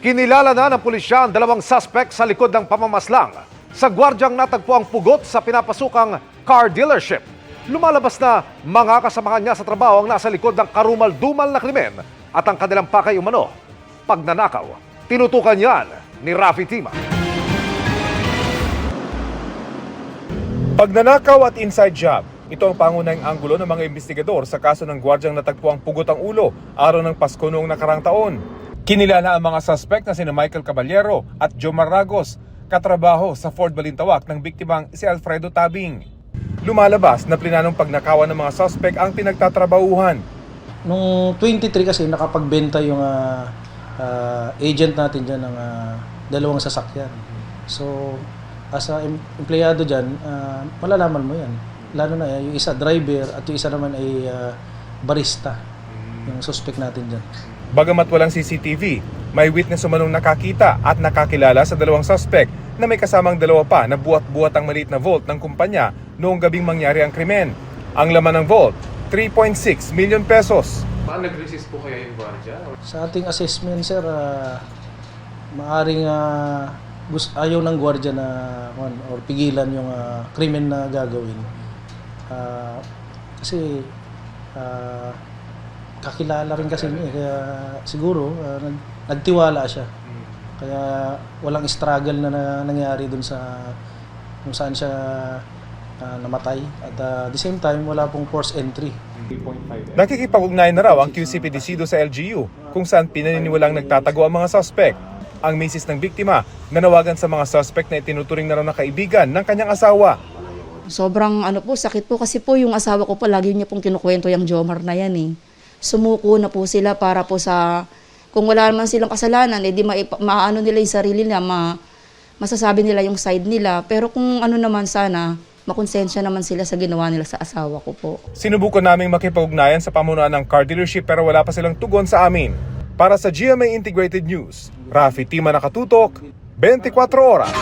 Kinilala na ng pulisya ang dalawang suspect sa likod ng pamamaslang sa gwardyang natagpo ang pugot sa pinapasukang car dealership. Lumalabas na mga kasamahan niya sa trabaho ang nasa likod ng karumal-dumal na krimen at ang kanilang pakay umano, pagnanakaw. Tinutukan yan ni Rafi Tima. Pagnanakaw at inside job. Ito ang pangunahing anggulo ng mga investigador sa kaso ng gwardyang natagpo ang pugot ang ulo araw ng Pasko noong nakarang taon. Kinilala ang mga suspect na sina Michael Caballero at Joe Maragos, katrabaho sa Ford Balintawak ng biktimang si Alfredo Tabing. Lumalabas na plinanong pagnakawan ng mga suspect ang pinagtatrabahuhan. Nung 23 kasi nakapagbenta yung ah, ah, agent natin dyan ng ah, dalawang sasakyan. So, as a em- empleyado dyan, ah, malalaman mo yan. Lalo na eh, yung isa driver at yung isa naman ay ah, barista. Yung suspect natin dyan. Bagamat walang CCTV, may witness umanong nakakita at nakakilala sa dalawang suspect na may kasamang dalawa pa na buhat-buhat ang maliit na vault ng kumpanya noong gabing mangyari ang krimen. Ang laman ng vault, 3.6 million pesos. Paano nag-resist po kaya yung gwardiya? Sa ating assessment, sir, ah, maaring gus- ayaw ng gwardiya na kuwan, or pigilan yung ah, krimen na gagawin. Ah, kasi ah, kakilala rin kasi niya, eh, kaya siguro ah, nag- nagtiwala siya. Kaya walang struggle na, na nangyari dun sa kung saan siya ah, namatay. At ah, the same time, wala pong force entry. Nakikipag-ugnayan na raw ang QCPD sa LGU kung saan pinaniniwalang nagtatago ang mga suspect. Ang misis ng biktima nanawagan sa mga suspect na itinuturing na raw na kaibigan ng kanyang asawa. Sobrang ano po, sakit po kasi po yung asawa ko po, lagi niya pong kinukwento yung Jomar na yan eh. Sumuko na po sila para po sa, kung wala naman silang kasalanan, eh di maipa- maano nila yung sarili nila, ma, masasabi nila yung side nila. Pero kung ano naman sana, makonsensya naman sila sa ginawa nila sa asawa ko po. Sinubukan naming makipag-ugnayan sa pamunuan ng car dealership pero wala pa silang tugon sa amin. Para sa GMA Integrated News, Rafi Tima Nakatutok, 24 Oras.